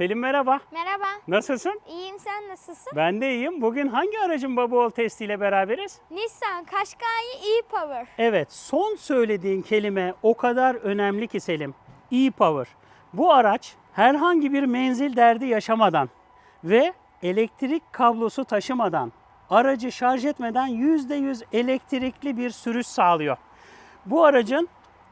Selim merhaba. Merhaba. Nasılsın? İyiyim sen nasılsın? Ben de iyiyim. Bugün hangi aracın baba oğul testiyle beraberiz? Nissan Qashqai e-Power. Evet, son söylediğin kelime o kadar önemli ki Selim. E-Power. Bu araç herhangi bir menzil derdi yaşamadan ve elektrik kablosu taşımadan, aracı şarj etmeden %100 elektrikli bir sürüş sağlıyor. Bu aracın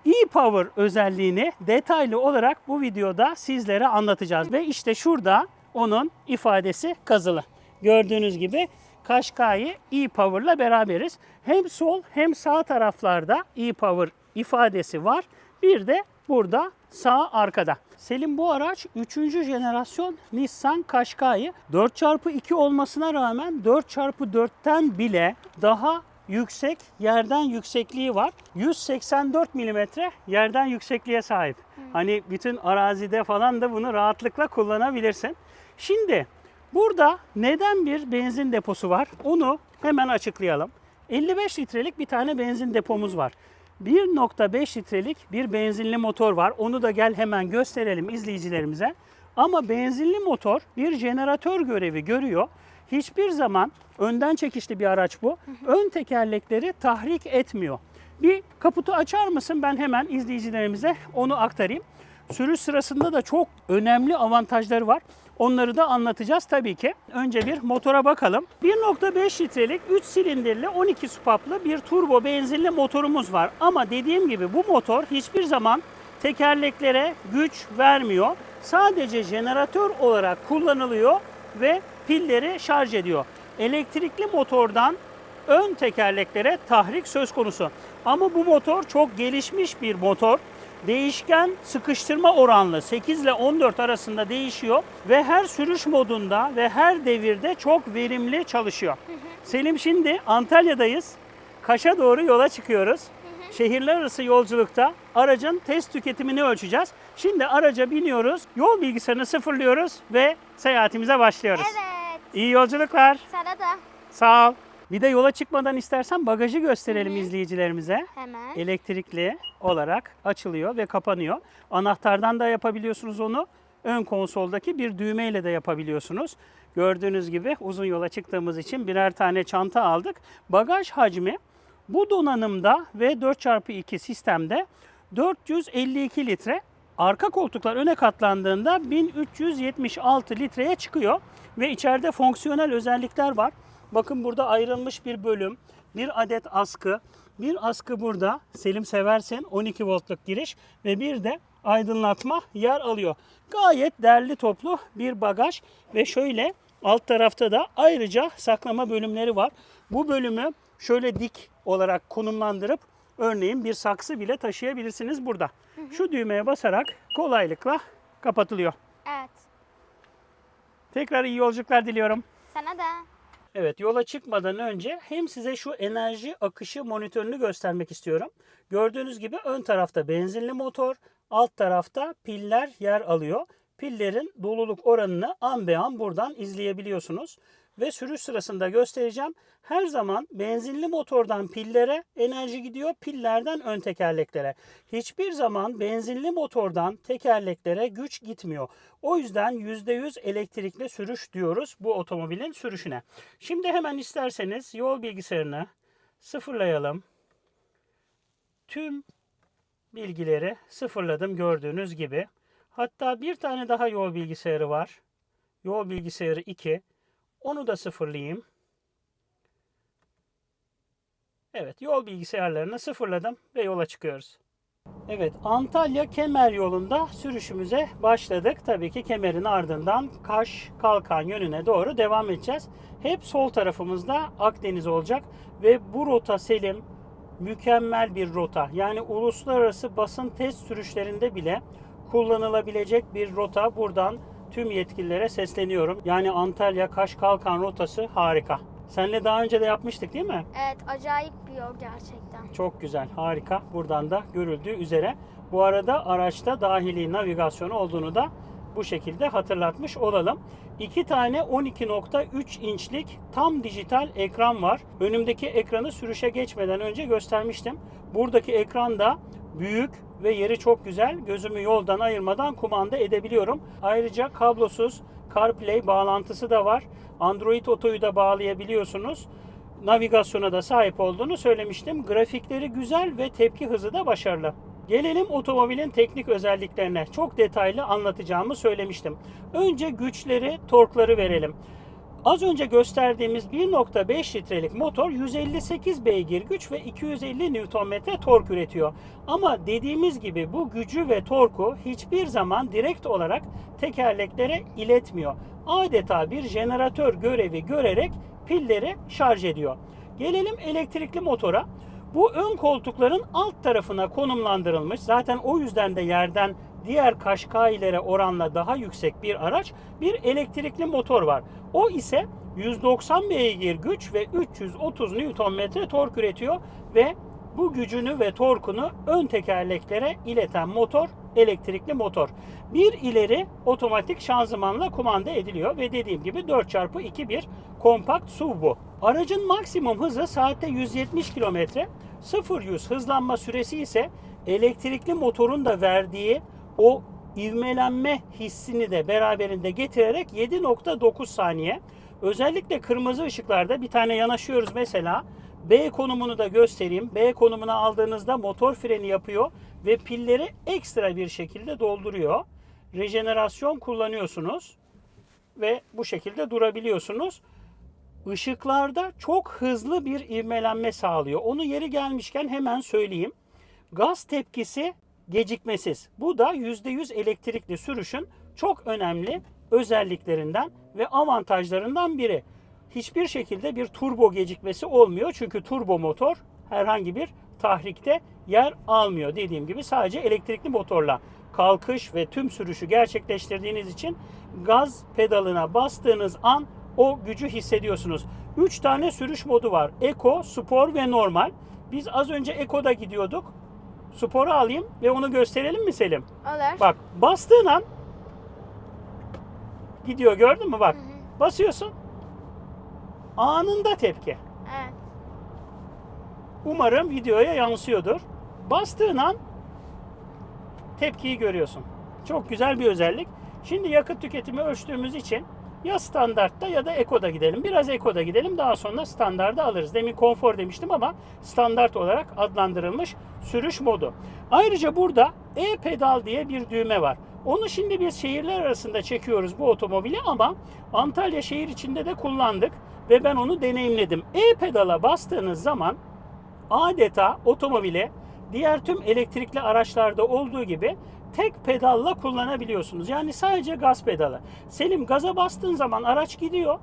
e-Power özelliğini detaylı olarak bu videoda sizlere anlatacağız. Ve işte şurada onun ifadesi kazılı. Gördüğünüz gibi Qashqai e-Power'la beraberiz. Hem sol hem sağ taraflarda e-Power ifadesi var. Bir de burada sağ arkada. Selim bu araç 3. jenerasyon Nissan Qashqai. 4x2 olmasına rağmen 4x4'ten bile daha yüksek yerden yüksekliği var. 184 milimetre yerden yüksekliğe sahip. Hani bütün arazide falan da bunu rahatlıkla kullanabilirsin. Şimdi burada neden bir benzin deposu var? Onu hemen açıklayalım. 55 litrelik bir tane benzin depomuz var. 1.5 litrelik bir benzinli motor var. Onu da gel hemen gösterelim izleyicilerimize. Ama benzinli motor bir jeneratör görevi görüyor. Hiçbir zaman önden çekişli bir araç bu. Ön tekerlekleri tahrik etmiyor. Bir kaputu açar mısın? Ben hemen izleyicilerimize onu aktarayım. Sürüş sırasında da çok önemli avantajları var. Onları da anlatacağız tabii ki. Önce bir motora bakalım. 1.5 litrelik 3 silindirli 12 supaplı bir turbo benzinli motorumuz var. Ama dediğim gibi bu motor hiçbir zaman tekerleklere güç vermiyor. Sadece jeneratör olarak kullanılıyor ve pilleri şarj ediyor. Elektrikli motordan ön tekerleklere tahrik söz konusu. Ama bu motor çok gelişmiş bir motor. Değişken sıkıştırma oranlı 8 ile 14 arasında değişiyor ve her sürüş modunda ve her devirde çok verimli çalışıyor. Selim şimdi Antalya'dayız. Kaş'a doğru yola çıkıyoruz. Şehirler arası yolculukta aracın test tüketimini ölçeceğiz. Şimdi araca biniyoruz, yol bilgisayarını sıfırlıyoruz ve seyahatimize başlıyoruz. Evet. İyi yolculuklar. Sana da. Sağ ol. Bir de yola çıkmadan istersen bagajı gösterelim izleyicilerimize. Hemen. Elektrikli olarak açılıyor ve kapanıyor. Anahtardan da yapabiliyorsunuz onu. Ön konsoldaki bir düğmeyle de yapabiliyorsunuz. Gördüğünüz gibi uzun yola çıktığımız için birer tane çanta aldık. Bagaj hacmi bu donanımda ve 4x2 sistemde 452 litre. Arka koltuklar öne katlandığında 1376 litreye çıkıyor ve içeride fonksiyonel özellikler var. Bakın burada ayrılmış bir bölüm, bir adet askı, bir askı burada. Selim seversen 12 voltluk giriş ve bir de aydınlatma yer alıyor. Gayet derli toplu bir bagaj ve şöyle alt tarafta da ayrıca saklama bölümleri var. Bu bölümü şöyle dik olarak konumlandırıp örneğin bir saksı bile taşıyabilirsiniz burada. Şu düğmeye basarak kolaylıkla kapatılıyor. Evet. Tekrar iyi yolculuklar diliyorum. Sana da. Evet yola çıkmadan önce hem size şu enerji akışı monitörünü göstermek istiyorum. Gördüğünüz gibi ön tarafta benzinli motor, alt tarafta piller yer alıyor. Pillerin doluluk oranını an be an buradan izleyebiliyorsunuz. Ve sürüş sırasında göstereceğim. Her zaman benzinli motordan pillere enerji gidiyor, pillerden ön tekerleklere. Hiçbir zaman benzinli motordan tekerleklere güç gitmiyor. O yüzden %100 elektrikli sürüş diyoruz bu otomobilin sürüşüne. Şimdi hemen isterseniz yol bilgisayarını sıfırlayalım. Tüm bilgileri sıfırladım gördüğünüz gibi. Hatta bir tane daha yol bilgisayarı var. Yol bilgisayarı 2. Onu da sıfırlayayım. Evet, yol bilgisayarlarını sıfırladım ve yola çıkıyoruz. Evet, Antalya Kemer yolunda sürüşümüze başladık. Tabii ki Kemer'in ardından Kaş Kalkan yönüne doğru devam edeceğiz. Hep sol tarafımızda Akdeniz olacak ve bu rota Selim mükemmel bir rota. Yani uluslararası basın test sürüşlerinde bile kullanılabilecek bir rota. Buradan tüm yetkililere sesleniyorum. Yani Antalya Kaş Kalkan rotası harika. Seninle daha önce de yapmıştık değil mi? Evet acayip bir yol gerçekten. Çok güzel, harika. Buradan da görüldüğü üzere. Bu arada araçta dahili navigasyonu olduğunu da bu şekilde hatırlatmış olalım. İki tane 12.3 inçlik tam dijital ekran var. Önümdeki ekranı sürüşe geçmeden önce göstermiştim. Buradaki ekran da büyük, ve yeri çok güzel. Gözümü yoldan ayırmadan kumanda edebiliyorum. Ayrıca kablosuz CarPlay bağlantısı da var. Android Auto'yu da bağlayabiliyorsunuz. Navigasyona da sahip olduğunu söylemiştim. Grafikleri güzel ve tepki hızı da başarılı. Gelelim otomobilin teknik özelliklerine. Çok detaylı anlatacağımı söylemiştim. Önce güçleri, torkları verelim. Az önce gösterdiğimiz 1.5 litrelik motor 158 beygir güç ve 250 Nm tork üretiyor. Ama dediğimiz gibi bu gücü ve torku hiçbir zaman direkt olarak tekerleklere iletmiyor. Adeta bir jeneratör görevi görerek pilleri şarj ediyor. Gelelim elektrikli motora. Bu ön koltukların alt tarafına konumlandırılmış. Zaten o yüzden de yerden diğer Kaşkailere oranla daha yüksek bir araç bir elektrikli motor var. O ise 190 beygir güç ve 330 Nm tork üretiyor ve bu gücünü ve torkunu ön tekerleklere ileten motor elektrikli motor. Bir ileri otomatik şanzımanla kumanda ediliyor ve dediğim gibi 4x2 bir kompakt SUV bu. Aracın maksimum hızı saatte 170 km, 0-100 hızlanma süresi ise elektrikli motorun da verdiği o ivmelenme hissini de beraberinde getirerek 7.9 saniye. Özellikle kırmızı ışıklarda bir tane yanaşıyoruz mesela. B konumunu da göstereyim. B konumuna aldığınızda motor freni yapıyor ve pilleri ekstra bir şekilde dolduruyor. Rejenerasyon kullanıyorsunuz ve bu şekilde durabiliyorsunuz. Işıklarda çok hızlı bir ivmelenme sağlıyor. Onu yeri gelmişken hemen söyleyeyim. Gaz tepkisi gecikmesiz. Bu da %100 elektrikli sürüşün çok önemli özelliklerinden ve avantajlarından biri. Hiçbir şekilde bir turbo gecikmesi olmuyor. Çünkü turbo motor herhangi bir tahrikte yer almıyor. Dediğim gibi sadece elektrikli motorla kalkış ve tüm sürüşü gerçekleştirdiğiniz için gaz pedalına bastığınız an o gücü hissediyorsunuz. 3 tane sürüş modu var. Eco, Spor ve Normal. Biz az önce Eco'da gidiyorduk. Spor'u alayım ve onu gösterelim mi Selim? Olur. Bak bastığın an gidiyor gördün mü bak. Basıyorsun. Anında tepki. Evet. Umarım videoya yansıyordur. Bastığın an tepkiyi görüyorsun. Çok güzel bir özellik. Şimdi yakıt tüketimi ölçtüğümüz için ya standartta ya da ekoda gidelim. Biraz ekoda gidelim daha sonra standarda alırız. Demin konfor demiştim ama standart olarak adlandırılmış sürüş modu. Ayrıca burada e-pedal diye bir düğme var. Onu şimdi biz şehirler arasında çekiyoruz bu otomobili ama Antalya şehir içinde de kullandık ve ben onu deneyimledim. E-pedala bastığınız zaman adeta otomobili diğer tüm elektrikli araçlarda olduğu gibi tek pedalla kullanabiliyorsunuz. Yani sadece gaz pedalı. Selim gaza bastığın zaman araç gidiyor.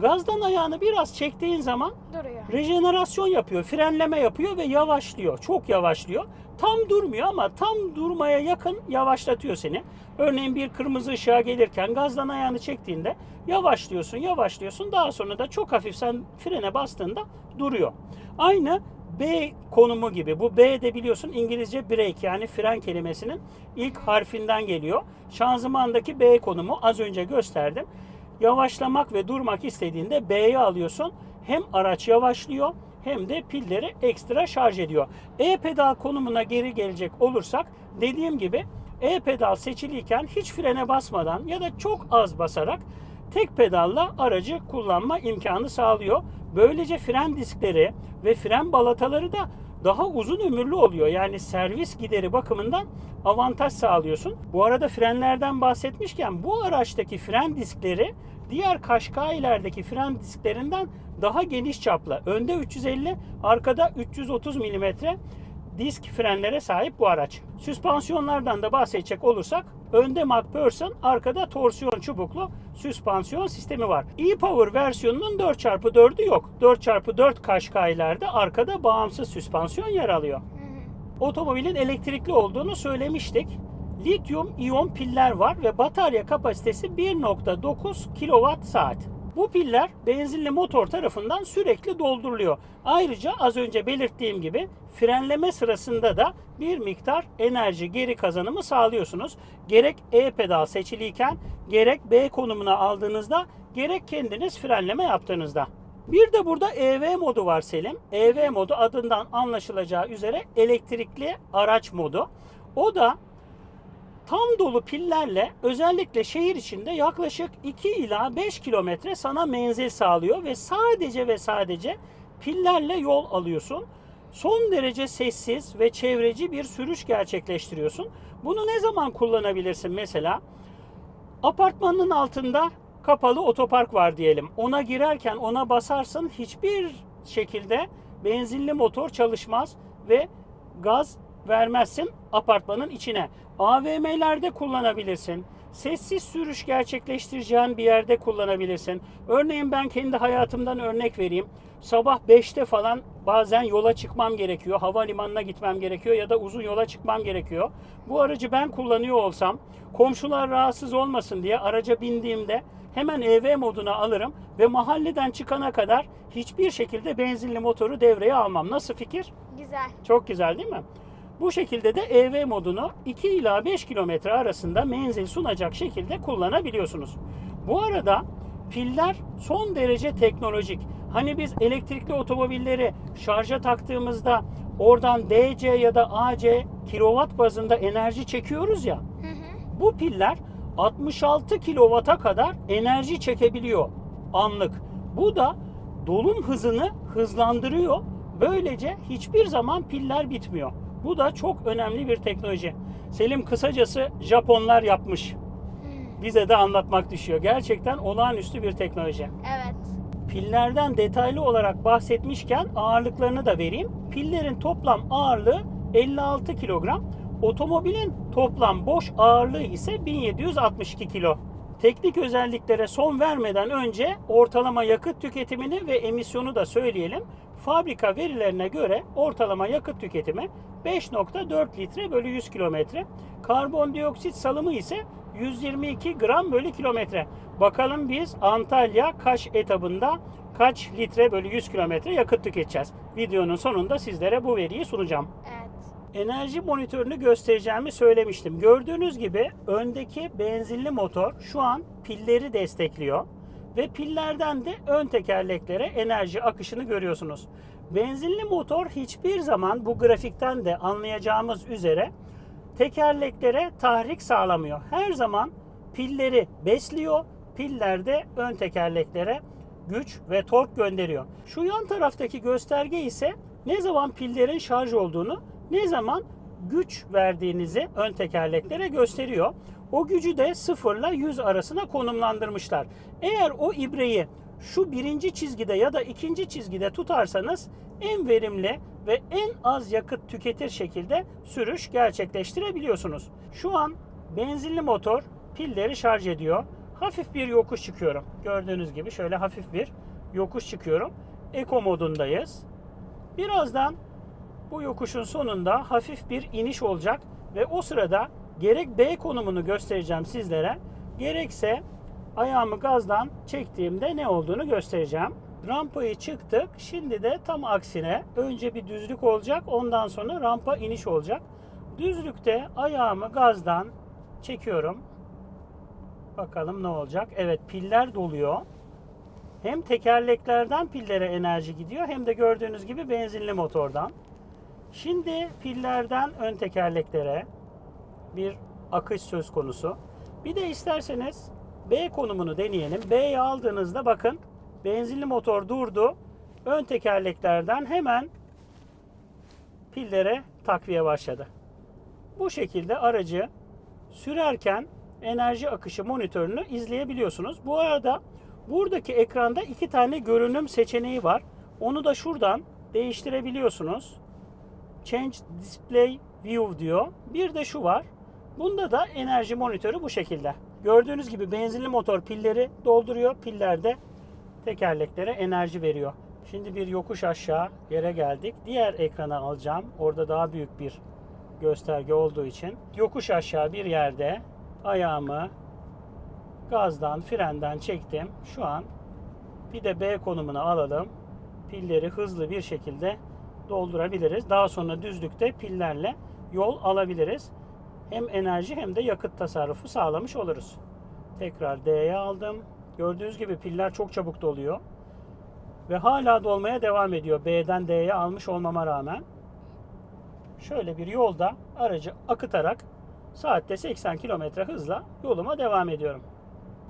Gazdan ayağını biraz çektiğin zaman Duruyor. rejenerasyon yapıyor, frenleme yapıyor ve yavaşlıyor. Çok yavaşlıyor. Tam durmuyor ama tam durmaya yakın yavaşlatıyor seni. Örneğin bir kırmızı ışığa gelirken gazdan ayağını çektiğinde yavaşlıyorsun, yavaşlıyorsun. Daha sonra da çok hafif sen frene bastığında duruyor. Aynı B konumu gibi. Bu B de biliyorsun İngilizce brake yani fren kelimesinin ilk harfinden geliyor. Şanzımandaki B konumu az önce gösterdim. Yavaşlamak ve durmak istediğinde B'yi alıyorsun. Hem araç yavaşlıyor hem de pilleri ekstra şarj ediyor. E-pedal konumuna geri gelecek olursak dediğim gibi e-pedal seçiliyken hiç frene basmadan ya da çok az basarak tek pedalla aracı kullanma imkanı sağlıyor. Böylece fren diskleri ve fren balataları da daha uzun ömürlü oluyor. Yani servis gideri bakımından avantaj sağlıyorsun. Bu arada frenlerden bahsetmişken bu araçtaki fren diskleri diğer Kaşkayi'lerdeki fren disklerinden daha geniş çaplı. Önde 350, arkada 330 mm disk frenlere sahip bu araç. Süspansiyonlardan da bahsedecek olursak önde MacPherson, arkada torsiyon çubuklu süspansiyon sistemi var. e-Power versiyonunun 4x4'ü yok. 4x4 Kaşkayi'lerde arkada bağımsız süspansiyon yer alıyor. Otomobilin elektrikli olduğunu söylemiştik. Lityum iyon piller var ve batarya kapasitesi 1.9 kWh. Bu piller benzinli motor tarafından sürekli dolduruluyor. Ayrıca az önce belirttiğim gibi frenleme sırasında da bir miktar enerji geri kazanımı sağlıyorsunuz. Gerek E-pedal seçiliyken gerek B konumuna aldığınızda gerek kendiniz frenleme yaptığınızda. Bir de burada EV modu var Selim. EV modu adından anlaşılacağı üzere elektrikli araç modu. O da tam dolu pillerle özellikle şehir içinde yaklaşık 2 ila 5 kilometre sana menzil sağlıyor ve sadece ve sadece pillerle yol alıyorsun. Son derece sessiz ve çevreci bir sürüş gerçekleştiriyorsun. Bunu ne zaman kullanabilirsin mesela? Apartmanın altında kapalı otopark var diyelim. Ona girerken ona basarsın hiçbir şekilde benzinli motor çalışmaz ve gaz vermezsin apartmanın içine. AVM'lerde kullanabilirsin. Sessiz sürüş gerçekleştireceğin bir yerde kullanabilirsin. Örneğin ben kendi hayatımdan örnek vereyim. Sabah 5'te falan bazen yola çıkmam gerekiyor. Havalimanına gitmem gerekiyor ya da uzun yola çıkmam gerekiyor. Bu aracı ben kullanıyor olsam komşular rahatsız olmasın diye araca bindiğimde hemen EV moduna alırım ve mahalleden çıkana kadar hiçbir şekilde benzinli motoru devreye almam. Nasıl fikir? Güzel. Çok güzel değil mi? Bu şekilde de EV modunu 2 ila 5 kilometre arasında menzil sunacak şekilde kullanabiliyorsunuz. Bu arada piller son derece teknolojik. Hani biz elektrikli otomobilleri şarja taktığımızda oradan DC ya da AC kilowatt bazında enerji çekiyoruz ya. Hı hı. Bu piller 66 kilovata kadar enerji çekebiliyor anlık. Bu da dolum hızını hızlandırıyor. Böylece hiçbir zaman piller bitmiyor. Bu da çok önemli bir teknoloji. Selim kısacası Japonlar yapmış. Hmm. Bize de anlatmak düşüyor. Gerçekten olağanüstü bir teknoloji. Evet. Pillerden detaylı olarak bahsetmişken ağırlıklarını da vereyim. Pillerin toplam ağırlığı 56 kilogram. Otomobilin toplam boş ağırlığı ise 1762 kilo. Teknik özelliklere son vermeden önce ortalama yakıt tüketimini ve emisyonu da söyleyelim. Fabrika verilerine göre ortalama yakıt tüketimi 5.4 litre bölü 100 kilometre. Karbondioksit salımı ise 122 gram bölü kilometre. Bakalım biz Antalya Kaş etabında kaç litre bölü 100 kilometre yakıt tüketeceğiz. Videonun sonunda sizlere bu veriyi sunacağım. Evet. Enerji monitörünü göstereceğimi söylemiştim. Gördüğünüz gibi öndeki benzinli motor şu an pilleri destekliyor ve pillerden de ön tekerleklere enerji akışını görüyorsunuz. Benzinli motor hiçbir zaman bu grafikten de anlayacağımız üzere tekerleklere tahrik sağlamıyor. Her zaman pilleri besliyor. Piller de ön tekerleklere güç ve tork gönderiyor. Şu yan taraftaki gösterge ise ne zaman pillerin şarj olduğunu, ne zaman güç verdiğinizi ön tekerleklere gösteriyor. O gücü de 0 ile 100 arasına konumlandırmışlar. Eğer o ibreyi şu birinci çizgide ya da ikinci çizgide tutarsanız en verimli ve en az yakıt tüketir şekilde sürüş gerçekleştirebiliyorsunuz. Şu an benzinli motor pilleri şarj ediyor. Hafif bir yokuş çıkıyorum. Gördüğünüz gibi şöyle hafif bir yokuş çıkıyorum. Eko modundayız. Birazdan bu yokuşun sonunda hafif bir iniş olacak ve o sırada gerek B konumunu göstereceğim sizlere gerekse ayağımı gazdan çektiğimde ne olduğunu göstereceğim. Rampayı çıktık. Şimdi de tam aksine önce bir düzlük olacak. Ondan sonra rampa iniş olacak. Düzlükte ayağımı gazdan çekiyorum. Bakalım ne olacak. Evet piller doluyor. Hem tekerleklerden pillere enerji gidiyor hem de gördüğünüz gibi benzinli motordan. Şimdi pillerden ön tekerleklere bir akış söz konusu. Bir de isterseniz B konumunu deneyelim. B'yi aldığınızda bakın benzinli motor durdu. Ön tekerleklerden hemen pillere takviye başladı. Bu şekilde aracı sürerken enerji akışı monitörünü izleyebiliyorsunuz. Bu arada buradaki ekranda iki tane görünüm seçeneği var. Onu da şuradan değiştirebiliyorsunuz. Change Display View diyor. Bir de şu var. Bunda da enerji monitörü bu şekilde. Gördüğünüz gibi benzinli motor pilleri dolduruyor. Piller de tekerleklere enerji veriyor. Şimdi bir yokuş aşağı yere geldik. Diğer ekrana alacağım. Orada daha büyük bir gösterge olduğu için. Yokuş aşağı bir yerde ayağımı gazdan, frenden çektim. Şu an bir de B konumuna alalım. Pilleri hızlı bir şekilde doldurabiliriz. Daha sonra düzlükte pillerle yol alabiliriz. Hem enerji hem de yakıt tasarrufu sağlamış oluruz. Tekrar D'ye aldım. Gördüğünüz gibi piller çok çabuk doluyor. Ve hala dolmaya devam ediyor. B'den D'ye almış olmama rağmen. şöyle bir yolda aracı akıtarak saatte 80 km hızla yoluma devam ediyorum.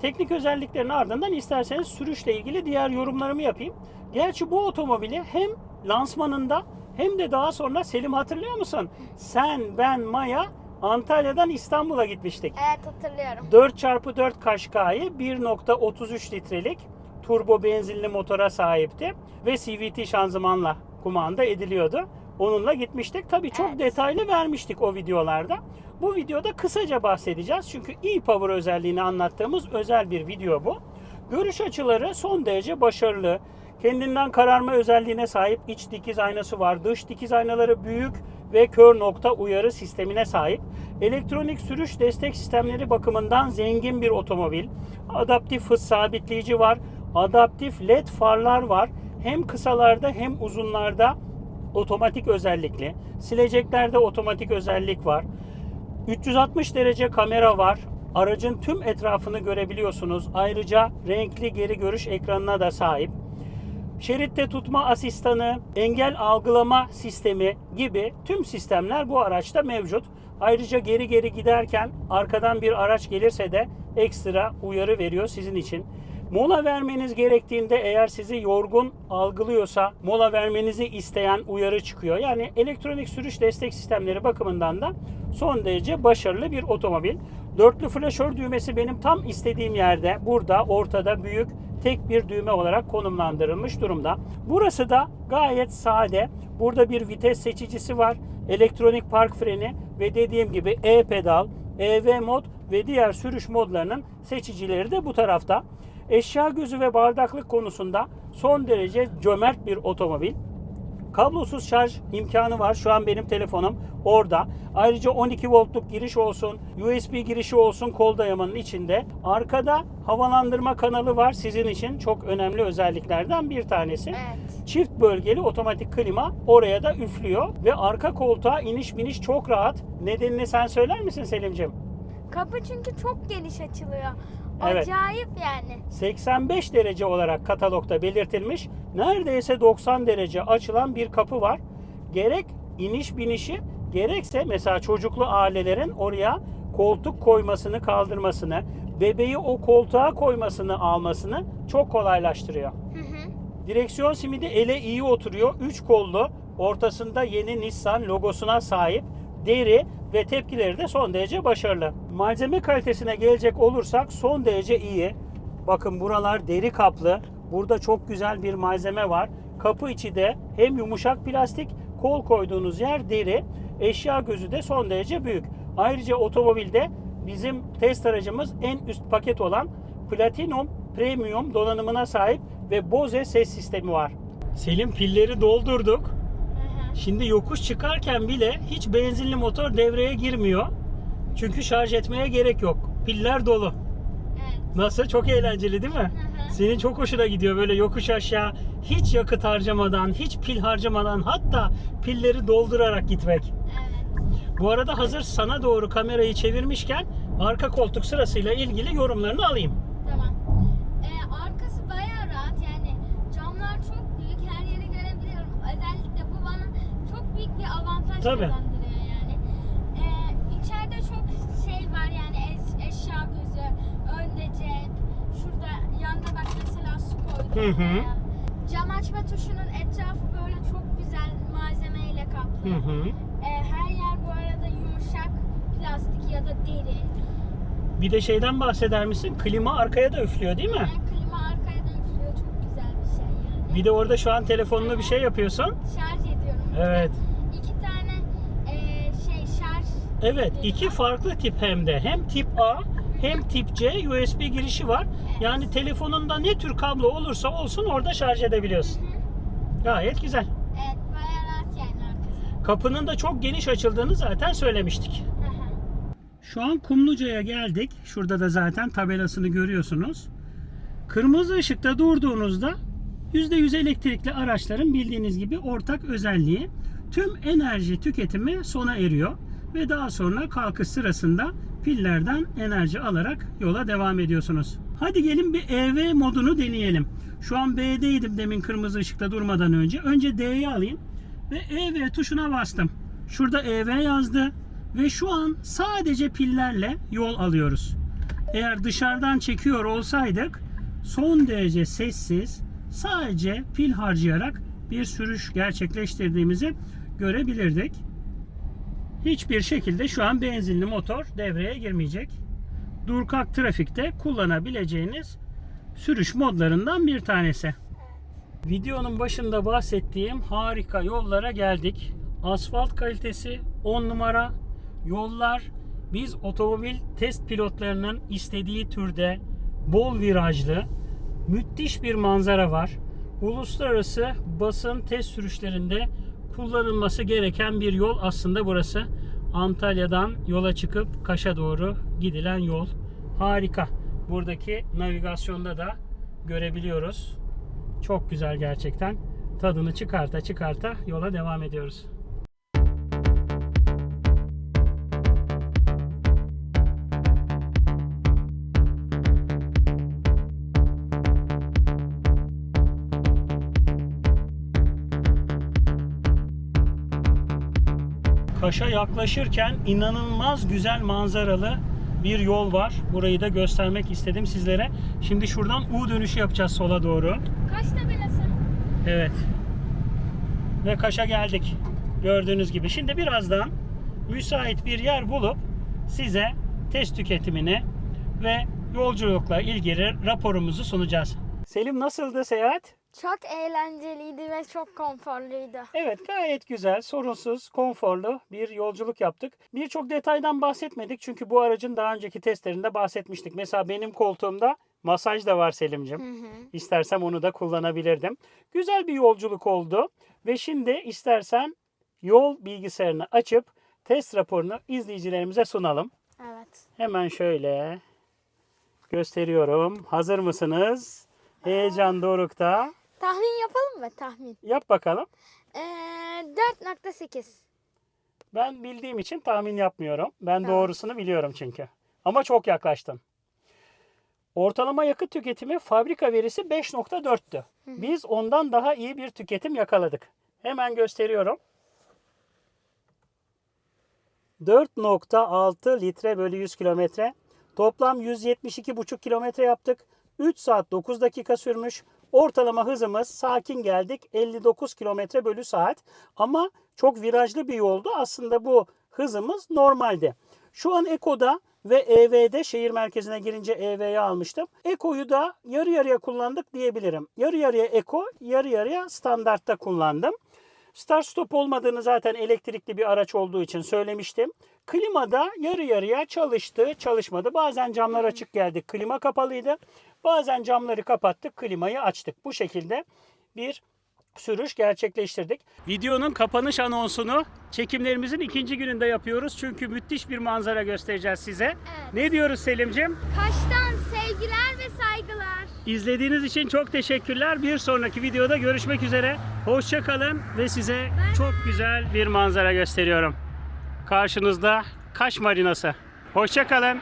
Teknik özelliklerin ardından isterseniz sürüşle ilgili diğer yorumlarımı yapayım. Gerçi bu otomobili hem lansmanında hem de daha sonra Selim hatırlıyor musun? Sen, ben, Maya Antalya'dan İstanbul'a gitmiştik. Evet hatırlıyorum. 4x4 Kaşkay'ı 1.33 litrelik turbo benzinli motora sahipti ve CVT şanzımanla kumanda ediliyordu. Onunla gitmiştik. Tabii çok Evet. detaylı vermiştik o videolarda. Bu videoda kısaca bahsedeceğiz. Çünkü e-Power özelliğini anlattığımız özel bir video bu. Görüş açıları son derece başarılı. Kendinden kararma özelliğine sahip iç dikiz aynası var. Dış dikiz aynaları büyük ve kör nokta uyarı sistemine sahip. Elektronik sürüş destek sistemleri bakımından zengin bir otomobil. Adaptif hız sabitleyici var. Adaptif led farlar var. Hem kısalarda hem uzunlarda otomatik özellikli. Sileceklerde otomatik özellik var. 360 derece kamera var. Aracın tüm etrafını görebiliyorsunuz. Ayrıca renkli geri görüş ekranına da sahip. Şeritte tutma asistanı, engel algılama sistemi gibi tüm sistemler bu araçta mevcut. Ayrıca geri geri giderken arkadan bir araç gelirse de ekstra uyarı veriyor sizin için. Mola vermeniz gerektiğinde eğer sizi yorgun algılıyorsa mola vermenizi isteyen uyarı çıkıyor. Yani elektronik sürüş destek sistemleri bakımından da son derece başarılı bir otomobil. Dörtlü flaşör düğmesi benim tam istediğim yerde burada ortada büyük tek bir düğme olarak konumlandırılmış durumda. Burası da gayet sade. Burada bir vites seçicisi var. Elektronik park freni ve dediğim gibi e-pedal, EV mod ve diğer sürüş modlarının seçicileri de bu tarafta. Eşya gözü ve bardaklık konusunda son derece cömert bir otomobil. Kablosuz şarj imkanı var. Şu an benim telefonum orada. Ayrıca 12 voltluk giriş olsun, USB girişi olsun kol dayamanın içinde. Arkada havalandırma kanalı var sizin için. Çok önemli özelliklerden bir tanesi. Evet. Çift bölgeli otomatik klima oraya da üflüyor ve arka koltuğa iniş biniş çok rahat. Nedenini sen söyler misin Selimcim? Kapı çünkü çok geniş açılıyor. Evet. Acayip yani. 85 derece olarak katalogda belirtilmiş. Neredeyse 90 derece açılan bir kapı var. Gerek iniş binişi gerekse mesela çocuklu ailelerin oraya koltuk koymasını kaldırmasını, bebeği o koltuğa koymasını almasını çok kolaylaştırıyor. Hı hı. Direksiyon simidi ele iyi oturuyor. 3 kollu, ortasında yeni Nissan logosuna sahip. Deri ve tepkileri de son derece başarılı. Malzeme kalitesine gelecek olursak son derece iyi. Bakın buralar deri kaplı. Burada çok güzel bir malzeme var. Kapı içi de hem yumuşak plastik, kol koyduğunuz yer deri. Eşya gözü de son derece büyük. Ayrıca otomobilde bizim test aracımız en üst paket olan Platinum Premium donanımına sahip ve Bose ses sistemi var. Selim pilleri doldurduk. Şimdi yokuş çıkarken bile hiç benzinli motor devreye girmiyor. Çünkü şarj etmeye gerek yok. Piller dolu. Evet. Nasıl? Çok eğlenceli değil mi? Hı hı. Senin çok hoşuna gidiyor böyle yokuş aşağı hiç yakıt harcamadan, hiç pil harcamadan hatta pilleri doldurarak gitmek. Evet. Bu arada hazır sana doğru kamerayı çevirmişken arka koltuk sırasıyla ilgili yorumlarını alayım. Tabii. yani. Ee, içeride çok şey var yani es- eşya gözü, önde cep, şurada yanda bak mesela su koydum. Hı hı. oraya. Cam açma tuşunun etrafı böyle çok güzel malzemeyle kaplı. Hı hı. Ee, her yer bu arada yumuşak plastik ya da deri. Bir de şeyden bahseder misin? Klima arkaya da üflüyor değil mi? Yani klima arkaya da üflüyor. Çok güzel bir şey yani. Bir de orada şu an telefonunu bir şey yapıyorsun. Şarj ediyorum. Evet. İki tane eee, şey şarj. Evet, iki farklı tip hem de. Hem tip A hem tip C USB girişi var. Yani telefonunda ne tür kablo olursa olsun orada şarj edebiliyorsun. Gayet güzel. Evet bayağı rahat yani arkası. Kapının da çok geniş açıldığını zaten söylemiştik. Şu an Kumluca'ya geldik. Şurada da zaten tabelasını görüyorsunuz. Kırmızı ışıkta durduğunuzda %100 elektrikli araçların bildiğiniz gibi ortak özelliği tüm enerji tüketimi sona eriyor ve daha sonra kalkış sırasında pillerden enerji alarak yola devam ediyorsunuz. Hadi gelin bir EV modunu deneyelim. Şu an B'deydim demin kırmızı ışıkta durmadan önce. Önce D'yi alayım ve EV tuşuna bastım. Şurada EV yazdı ve şu an sadece pillerle yol alıyoruz. Eğer dışarıdan çekiyor olsaydık son derece sessiz sadece pil harcayarak bir sürüş gerçekleştirdiğimizi görebilirdik. Hiçbir şekilde şu an benzinli motor devreye girmeyecek. Durkak trafikte kullanabileceğiniz sürüş modlarından bir tanesi. Videonun başında bahsettiğim harika yollara geldik. Asfalt kalitesi 10 numara. Yollar biz otomobil test pilotlarının istediği türde bol virajlı müthiş bir manzara var. Uluslararası basın test sürüşlerinde kullanılması gereken bir yol aslında burası. Antalya'dan yola çıkıp Kaş'a doğru gidilen yol. Harika. Buradaki navigasyonda da görebiliyoruz. Çok güzel gerçekten. Tadını çıkarta çıkarta yola devam ediyoruz. Kaş'a yaklaşırken inanılmaz güzel manzaralı bir yol var. Burayı da göstermek istedim sizlere. Şimdi şuradan U dönüşü yapacağız sola doğru. Kaç tabelası? Evet. Ve Kaş'a geldik. Gördüğünüz gibi. Şimdi birazdan müsait bir yer bulup size test tüketimini ve yolculukla ilgili raporumuzu sunacağız. Selim nasıldı seyahat? Çok eğlenceliydi ve çok konforluydu. Evet gayet güzel, sorunsuz, konforlu bir yolculuk yaptık. Birçok detaydan bahsetmedik çünkü bu aracın daha önceki testlerinde bahsetmiştik. Mesela benim koltuğumda masaj da var Selim'cim. Hı hı. İstersem onu da kullanabilirdim. Güzel bir yolculuk oldu ve şimdi istersen yol bilgisayarını açıp test raporunu izleyicilerimize sunalım. Evet. Hemen şöyle gösteriyorum. Hazır mısınız? Heyecan dorukta. Tahmin yapalım mı? Tahmin. Yap bakalım. Ee, 4.8. Ben bildiğim için tahmin yapmıyorum. Ben Tamam. doğrusunu biliyorum çünkü. Ama çok yaklaştın. Ortalama yakıt tüketimi fabrika verisi 5.4'tü. Biz ondan daha iyi bir tüketim yakaladık. Hemen gösteriyorum. 4.6 litre bölü 100 kilometre. Toplam 172,5 kilometre yaptık. 3 saat 9 dakika sürmüş. Ortalama hızımız sakin geldik 59 kilometre bölü saat. Ama çok virajlı bir yoldu. Aslında bu hızımız normaldi. Şu an Eko'da ve EV'de şehir merkezine girince EV'yi almıştım. Eko'yu da yarı yarıya kullandık diyebilirim. Yarı yarıya Eko, yarı yarıya standartta kullandım. Start stop olmadığını zaten elektrikli bir araç olduğu için söylemiştim. Klimada yarı yarıya çalıştı, çalışmadı. Bazen camlar açık geldi, klima kapalıydı. Bazen camları kapattık, klimayı açtık. Bu şekilde bir sürüş gerçekleştirdik. Videonun kapanış anonsunu çekimlerimizin ikinci gününde yapıyoruz. Çünkü müthiş bir manzara göstereceğiz size. Evet. Ne diyoruz Selim'cim? Kaş'tan sevgiler ve saygılar. İzlediğiniz için çok teşekkürler. Bir sonraki videoda görüşmek üzere. Hoşça kalın ve size çok güzel bir manzara gösteriyorum. Karşınızda Kaş Marinası. Hoşça kalın.